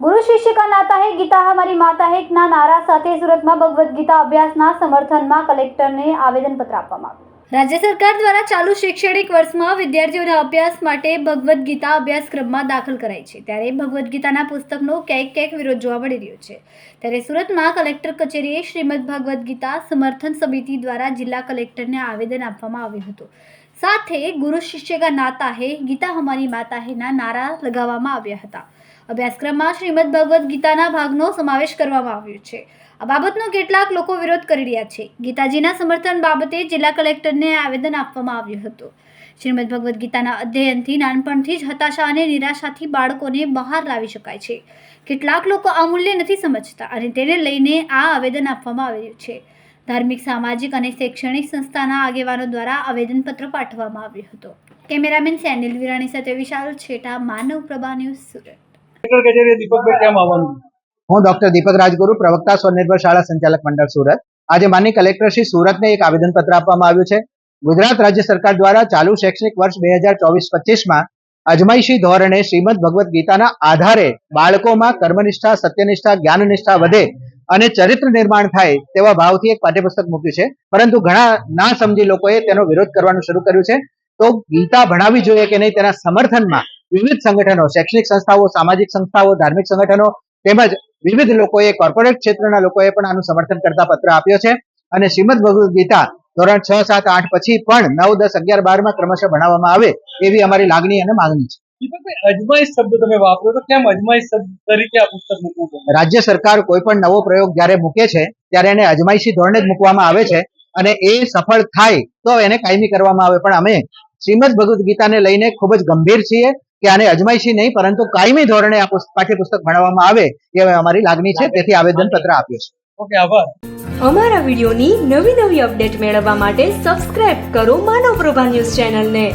ગુરુ શિષ્ય નાતા હે, ગીતા હમારી માતા હે ના નારા સાથે સુરતમાં ભગવદ્ ગીતા અભ્યાસના સમર્થનમાં કલેક્ટરને આવેદનપત્ર આપવામાં આવ્યું. રાજ્ય સરકાર દ્વારા ચાલુ શૈક્ષણિક વર્ષમાં વિદ્યાર્થીઓના અભ્યાસ માટે ભગવદ્ ગીતા અભ્યાસક્રમમાં દાખલ કરાઈ છે. ત્યારે ભગવદ્ ગીતાના પુસ્તકનો ક્યાંક ક્યાંક વિરોધ જોવા મળી રહ્યો છે. ત્યારે સુરતમાં કલેક્ટર કચેરીએ શ્રીમદ ભગવદ્ ગીતા સમર્થન સમિતિ દ્વારા જિલ્લા કલેક્ટરને આવેદન આપવામાં આવ્યું હતું. સાથે ગુરુ શિષ્ય કા નાતા હે ગીતા હમારી માતા હે ના નારા લગાવવામાં આવ્યા હતા. અભ્યાસક્રમમાં શ્રીમદ ભગવદ્ ગીતાના ભાગનો સમાવેશ કરવામાં આવ્યો છે. આ બાબતનો કેટલાક લોકો વિરોધ કરી રહ્યા છે. ગીતાજીના સમર્થન બાબતે જિલ્લા કલેક્ટરને આવેદન આપવામાં આવ્યું હતું. શ્રીમદ ભગવદ્ ગીતાના અધ્યયનથી નાનપણથી જ હતાશા અને નિરાશાથી બાળકોને બહાર લાવી શકાય છે. કેટલાક લોકો આ મૂલ્ય નથી સમજતા અને તેને લઈને આ આવેદન આપવામાં આવ્યું છે. ધાર્મિક સામાજિક અને શૈક્ષણિક સંસ્થાના આગેવાનો દ્વારા આવેદનપત્ર પાઠવવામાં આવ્યું હતું. કેમેરામેન સેનિલ વિરાણી સાથે વિશાલ છેટા માનવ પ્રભા ન્યૂઝ સુરત. કલેક્ટર કચેરીએ દીપકભાઈ કેમ આવવાનું? હું ડોક્ટર દીપક રાજગુરુ પ્રવક્તા સ્વનિર્ભર શાળા સંચાલક મંડળ સુરત. આજે માનની કલેક્ટર શ્રી સુરતને એક આવેદનપત્ર આપવામાં આવ્યું છે. ગુજરાત રાજ્ય સરકાર દ્વારા ચાલુ શૈક્ષણિક વર્ષ બે હજાર ચોવીસ પચીસમાં અજમાઈશી ધોરણે શ્રીમદ ભગવદ્ ગીતાના આધારે બાળકોમાં કર્મનિષ્ઠા સત્યનિષ્ઠા જ્ઞાનનિષ્ઠા વધે અને ચરિત્ર નિર્માણ થાય તેવા ભાવથી એક પાઠ્યપુસ્તક મૂક્યું છે. પરંતુ ઘણા ના સમજી લોકોએ તેનો વિરોધ કરવાનું શરૂ કર્યું છે. તો ગીતા ભણાવી જોઈએ કે નહીં તેના સમર્થનમાં વિવિધ સંગઠનો, શૈક્ષણિક સંસ્થાઓ, સામાજિક સંસ્થાઓ, ધાર્મિક સંગઠનો તેમજ વિવિધ લોકોએ કોર્પોરેટ ક્ષેત્રના લોકોએ પણ આનું સમર્થન કરતા પત્ર આપ્યો છે. અને શ્રીમદ ભગવદ્ ગીતા ધોરણ છ, સાત, આઠ પછી પણ નવ, દસ, અગિયાર, બારમાં ક્રમશઃ ભણાવવામાં આવે એવી અમારી લાગણી અને માંગણી છે. દીપકભાઈ શબ્દ તમે વાપરો તો કેમ અજમાઈશ શબ્દ તરીકે આ પુસ્તક મૂકવું રાજ્ય સરકાર કોઈ પણ નવો પ્રયોગ જ્યારે મૂકે છે ત્યારે એને અજમાઈશી ધોરણે જ મૂકવામાં આવે છે અને એ સફળ થાય તો એને કાયમી કરવામાં આવે. પણ અમે શ્રીમદ ભગવદ્ ગીતાને લઈને ખૂબ જ ગંભીર છીએ કે આને અજમાયશી નહીં પરંતુ કાયમી ધોરણે આ પુસ્ત- પાઠ્યપુસ્તક ભણાવવામાં આવે એ અમારી લાગણી છે. તેથી આવેદનપત્ર આપ્યો છે. ઓકે આભાર. અમારા વિડીયોની નવી નવી અપડેટ મેળવવા માટે સબસ્ક્રાઇબ કરો માનવ પ્રભા ન્યૂઝ ચેનલને.